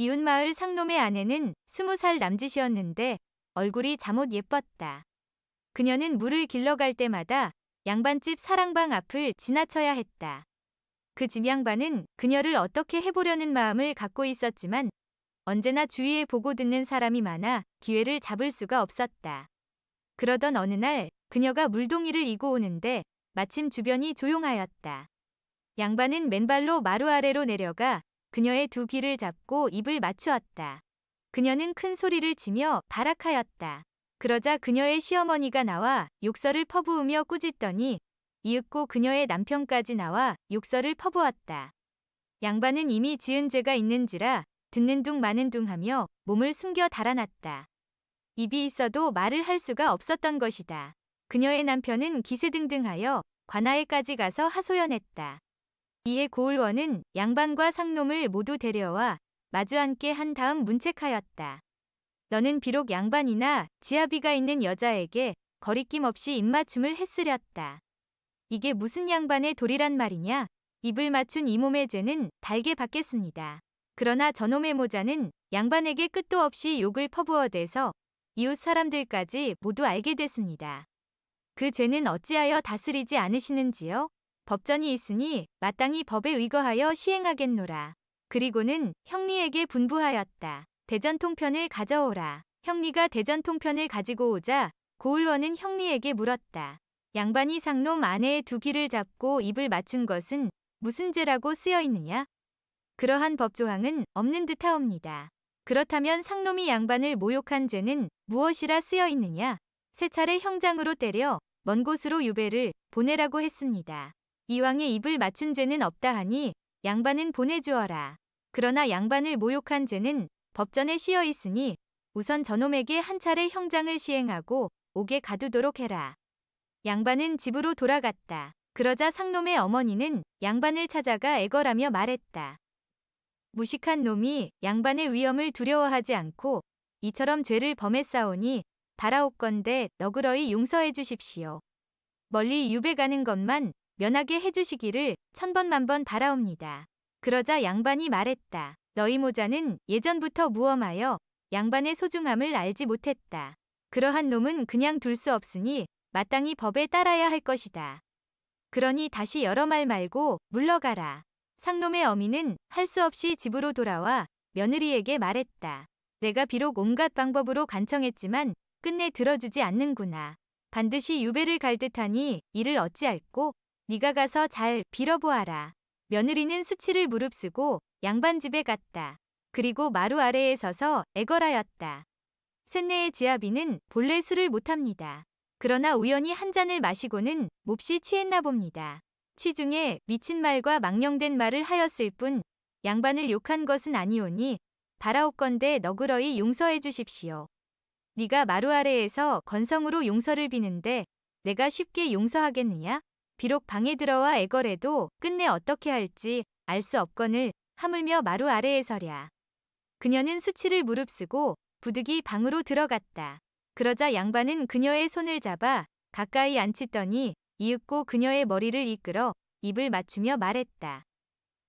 이웃마을 상놈의 아내는 스무 살 남짓이었는데 얼굴이 잠옷 예뻤다. 그녀는 물을 길러갈 때마다 양반집 사랑방 앞을 지나쳐야 했다. 그 집 양반은 그녀를 어떻게 해보려는 마음을 갖고 있었지만 언제나 주위에 보고 듣는 사람이 많아 기회를 잡을 수가 없었다. 그러던 어느 날 그녀가 물동이를 이고 오는데 마침 주변이 조용하였다. 양반은 맨발로 마루 아래로 내려가 그녀의 두 귀를 잡고 입을 맞추었다. 그녀는 큰 소리를 치며 발악하였다. 그러자 그녀의 시어머니가 나와 욕설을 퍼부으며 꾸짖더니 이윽고 그녀의 남편까지 나와 욕설을 퍼부었다. 양반은 이미 지은 죄가 있는지라 듣는 둥 마는 둥 하며 몸을 숨겨 달아났다. 입이 있어도 말을 할 수가 없었던 것이다. 그녀의 남편은 기세등등하여 관아에까지 가서 하소연했다. 이에 고을원은 양반과 상놈을 모두 데려와 마주 앉게 한 다음 문책하였다. 너는 비록 양반이나 지아비가 있는 여자에게 거리낌 없이 입맞춤을 했으렸다. 이게 무슨 양반의 도리란 말이냐? 입을 맞춘 이 몸의 죄는 달게 받겠습니다. 그러나 저놈의 모자는 양반에게 끝도 없이 욕을 퍼부어대서 이웃 사람들까지 모두 알게 됐습니다. 그 죄는 어찌하여 다스리지 않으시는지요? 법전이 있으니 마땅히 법에 의거하여 시행하겠노라. 그리고는 형리에게 분부하였다. 대전통편을 가져오라. 형리가 대전통편을 가지고 오자 고을원은 형리에게 물었다. 양반이 상놈 아내의 두 귀를 잡고 입을 맞춘 것은 무슨 죄라고 쓰여 있느냐? 그러한 법조항은 없는 듯하옵니다. 그렇다면 상놈이 양반을 모욕한 죄는 무엇이라 쓰여 있느냐? 세 차례 형장으로 때려 먼 곳으로 유배를 보내라고 했습니다. 이왕에 입을 맞춘 죄는 없다 하니 양반은 보내주어라. 그러나 양반을 모욕한 죄는 법전에 씌어 있으니 우선 저놈에게 한 차례 형장을 시행하고 옥에 가두도록 해라. 양반은 집으로 돌아갔다. 그러자 상놈의 어머니는 양반을 찾아가 애걸하며 말했다. 무식한 놈이 양반의 위험을 두려워하지 않고 이처럼 죄를 범했사오니 바라옵건대 너그러이 용서해 주십시오. 멀리 유배 가는 것만 면하게 해주시기를 천번만번 바라옵니다. 그러자 양반이 말했다. 너희 모자는 예전부터 무엄하여 양반의 소중함을 알지 못했다. 그러한 놈은 그냥 둘 수 없으니 마땅히 법에 따라야 할 것이다. 그러니 다시 여러 말 말고 물러가라. 상놈의 어미는 할 수 없이 집으로 돌아와 며느리에게 말했다. 내가 비록 온갖 방법으로 간청했지만 끝내 들어주지 않는구나. 반드시 유배를 갈 듯하니 이를 어찌할꼬? 네가 가서 잘 빌어보아라. 며느리는 수치를 무릅쓰고 양반 집에 갔다. 그리고 마루 아래에 서서 애걸하였다. 쇳내의 지아비는 본래 술을 못합니다. 그러나 우연히 한 잔을 마시고는 몹시 취했나 봅니다. 취중에 미친 말과 망령된 말을 하였을 뿐 양반을 욕한 것은 아니오니 바라옵건대 너그러이 용서해 주십시오. 네가 마루 아래에서 건성으로 용서를 비는데 내가 쉽게 용서하겠느냐? 비록 방에 들어와 애걸해도 끝내 어떻게 할지 알 수 없거늘 하물며 마루 아래에 서랴. 그녀는 수치를 무릅쓰고 부득이 방으로 들어갔다. 그러자 양반은 그녀의 손을 잡아 가까이 앉히더니 이윽고 그녀의 머리를 이끌어 입을 맞추며 말했다.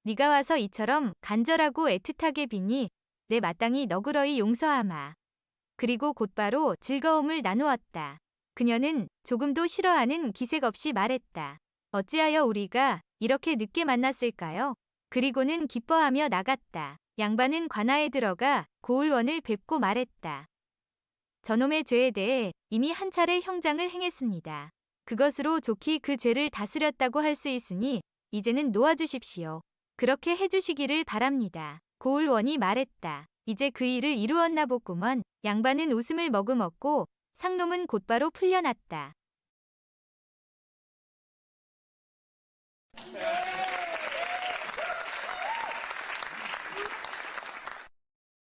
네가 와서 이처럼 간절하고 애틋하게 비니 내 마땅히 너그러이 용서하마. 그리고 곧바로 즐거움을 나누었다. 그녀는 조금도 싫어하는 기색 없이 말했다. 어찌하여 우리가 이렇게 늦게 만났을까요? 그리고는 기뻐하며 나갔다. 양반은 관아에 들어가 고을원을 뵙고 말했다. 저놈의 죄에 대해 이미 한 차례 형장을 행했습니다. 그것으로 좋게 그 죄를 다스렸다고 할 수 있으니 이제는 놓아주십시오. 그렇게 해주시기를 바랍니다. 고을원이 말했다. 이제 그 일을 이루었나 보구먼. 양반은 웃음을 머금었고 상놈은 곧바로 풀려났다.